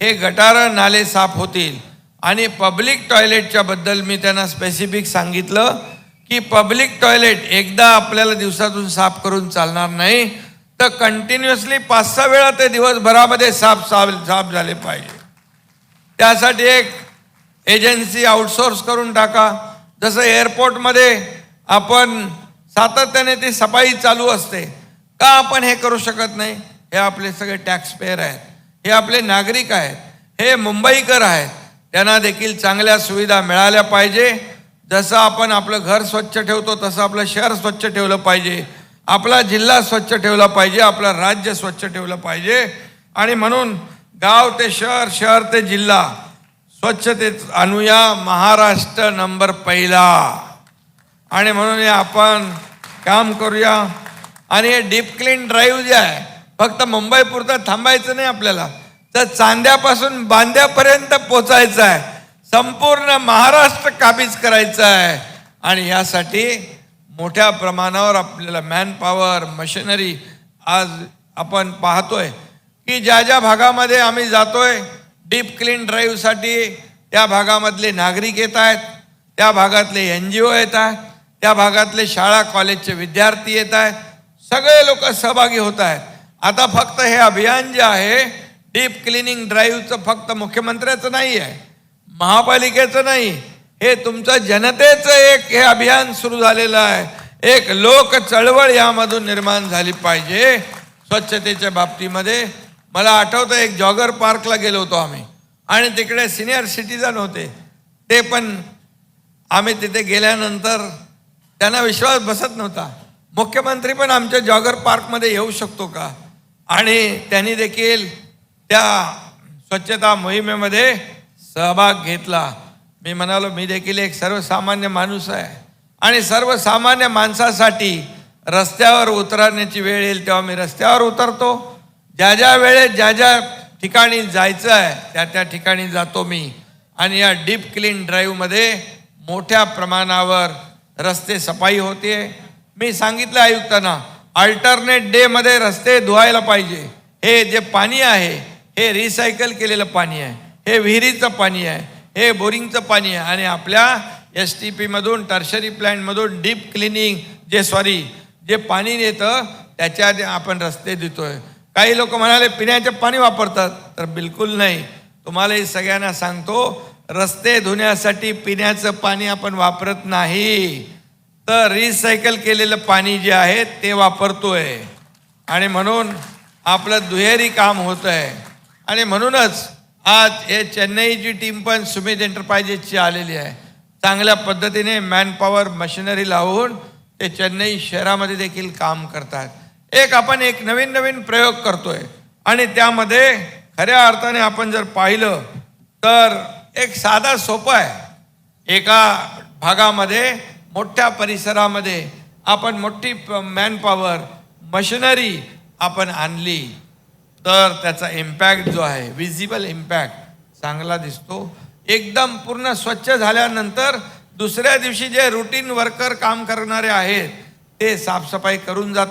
हे गटारं नाले साफ होतील. आणि पब्लिक टॉयलेटच्या बद्दल मी त्यांना स्पेसिफिक सांगितलं की पब्लिक टॉयलेट एकदा आपल्याला दिवसातून साफ करून चालणार नाही तर कंटिन्युअसली पाच सहा वेळा ते दिवसभरामध्ये साफ साफ साफ झाले पाहिजे. त्यासाठी एक एजन्सी आउटसोर्स करून टाका. जसं एअरपोर्टमध्ये आपण सातत्याने ती सफाई चालू असते का आपण हे करू शकत नाही? हे आपले सगळे टॅक्स पेअर आहेत. हे आपले नागरिक आहेत हे मुंबईकर आहेत त्यांना देखील चांगल्या सुविधा मिळाल्या पाहिजे. जसं आपण आपलं घर स्वच्छ ठेवतो तसं आपलं शहर स्वच्छ ठेवलं पाहिजे. आपला जिल्हा स्वच्छ ठेवला पाहिजे आपलं राज्य स्वच्छ ठेवलं पाहिजे. आणि म्हणून गाव ते शहर शहर ते जिल्हा स्वच्छतेत आणूया महाराष्ट्र नंबर पहिला. आणि म्हणून हे आपण काम करूया. आणि हे डीप क्लीन ड्राईव्ह जे आहे फक्त मुंबई पुरतं थांबायचं नाही आपल्याला. तर चांद्यापासून बांद्यापर्यंत पोचायचं आहे. संपूर्ण महाराष्ट्र काबीज करायचं आहे. आणि यासाठी मोठ्या प्रमाणावर आपल्याला मॅन पॉवर मशिनरी आज आपण पाहतोय. की ज्या ज्या भागामध्ये आम्ही जातोय डीप क्लीन ड्राईव्हसाठी त्या भागामधले नागरिक येत आहेत त्या भागातले एन जी ओ येत आहेत त्या भागातले शाळा कॉलेजचे विद्यार्थी येत आहेत सगळे लोक सहभागी होत आहेत. आता फक्त हे अभियान जे आहे डीप क्लिनिंग ड्राईव्हचं फक्त मुख्यमंत्र्याचं नाही आहे महापालिकेचं नाही हे तुमचं जनतेचं एक हे अभियान सुरू झालेलं आहे. एक लोक चळवळ यामधून निर्माण झाली पाहिजे स्वच्छतेच्या बाबतीमध्ये. मला आठवतं एक जॉगर पार्कला गेलो होतो आम्ही आणि तिकडे सिनियर सिटीजन होते. ते पण आम्ही तिथे गेल्यानंतर त्यांना विश्वास बसत नव्हता. मुख्यमंत्री पण आमच्या जॉगर पार्कमध्ये येऊ शकतो का? आणि त्यांनी देखील त्या स्वच्छता मोहिमेमध्ये सहभाग घेतला. मी म्हणालो मी देखील एक सर्वसामान्य माणूस आहे. आणि सर्वसामान्य माणसासाठी रस्त्यावर उतरण्याची वेळ येईल तेव्हा मी रस्त्यावर उतरतो. ज्या ज्या वेळेत ज्या ज्या ठिकाणी जायचं आहे त्या त्या ठिकाणी जातो मी. आणि या डीप क्लीन ड्राईव्हमध्ये मोठ्या प्रमाणावर रस्ते सफाई होते. मी सांगितलं आयुक्तांना अल्टरनेट डेमध्ये रस्ते धुवायला पाहिजे. हे जे पाणी आहे हे रिसायकल केलेलं पाणी आहे. हे विहिरीचं पाणी आहे. हे बोरिंगचं पाणी आहे. आणि आपल्या एस टी पीमधून टर्शरी प्लॅन्टमधून डीप क्लिनिंग जे सॉरी जे पाणी येतं त्याच्यात आपण रस्ते देतोय काही लोक म्हणाले पिण्याचे पाणी वापरतात. तर बिलकुल नाही. तुम्हालाही सगळ्यांना सांगतो रस्ते धुण्यासाठी पिण्याचं पाणी आपण वापरत नाही. तर रिसायकल केलेलं पाणी जे आहे ते वापरतोय. आणि म्हणून आपलं दुहेरी काम होत आहे आणि म्हणूनच आज हे चेन्नईची टीम पण सुमित एंटरप्राइजेसची आलेली आहे. चांगल्या पद्धतीने मॅनपॉवर मशिनरी लावून ते चेन्नई शहरामध्ये देखील काम करतात. एक आपण एक नवीन नवीन प्रयोग करतोय. आणि त्यामध्ये खऱ्या अर्थाने आपण जर पाहिलं तर एक साधा सोपं आहे. एका भागामध्ये मोठ्या परिसरामध्ये आपण मोठी मॅनपॉवर मशिनरी आपण आणली. तर त्याचा इम्पॅक्ट जो आहे विजिबल इम्पॅक्ट चांगला दिसतो. एकदम पूर्ण स्वच्छ झाल्यानंतर दुसऱ्या दिवशी जे रुटीन वर्कर काम करणारे आहेत ते साफसफाई करून जातात.